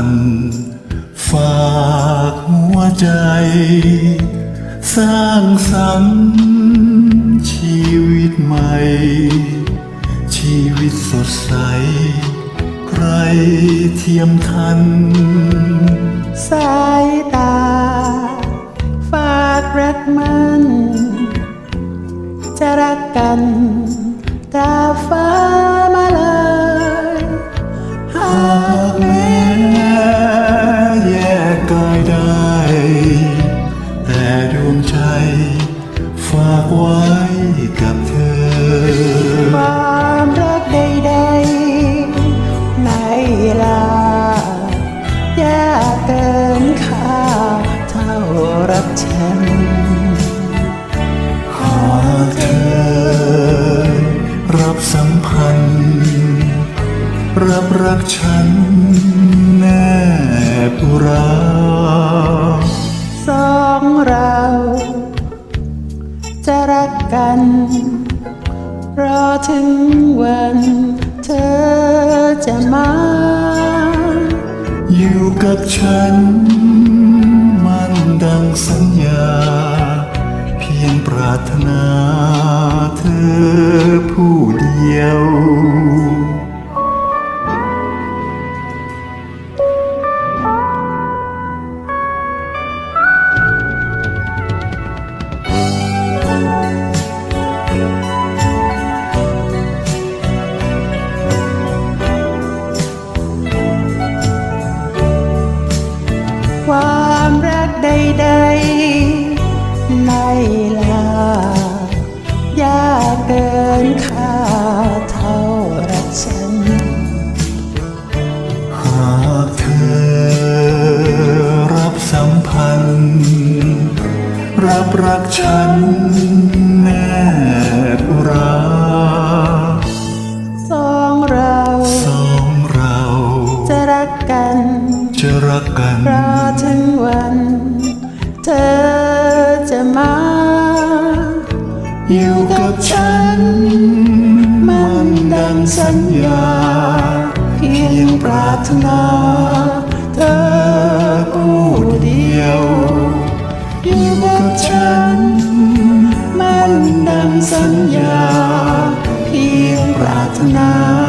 ันฝากหัวใจ สร้างสรรค์ชีวิตใหม่ ชีวิตสดใส ใครเทียมทัน สายตา ฝากรักมันจะรักกันตราฟ้ามาเลยหา รักฉัน หากเธอ รับสัมพันธ์ รับรักฉันแนบอุราสองเรา จะรักกัน รอถึงวันเธอจะมา อยู่กับฉัน ดังสัญญา เพียงปรารถนาเธอผู้เดียว ฉัน หากเธอรับสัมพันธ์ รับรักฉันแนบอุราสองเราสองเรา จะรักกัน จะรักกันรอถึงวัน เธอจะมา อยู่กับฉัน สัญญา เพียงปรารถนา เธอผู้เดียวอยู่กับฉัน มันดังสัญญา เพียงปรารถนา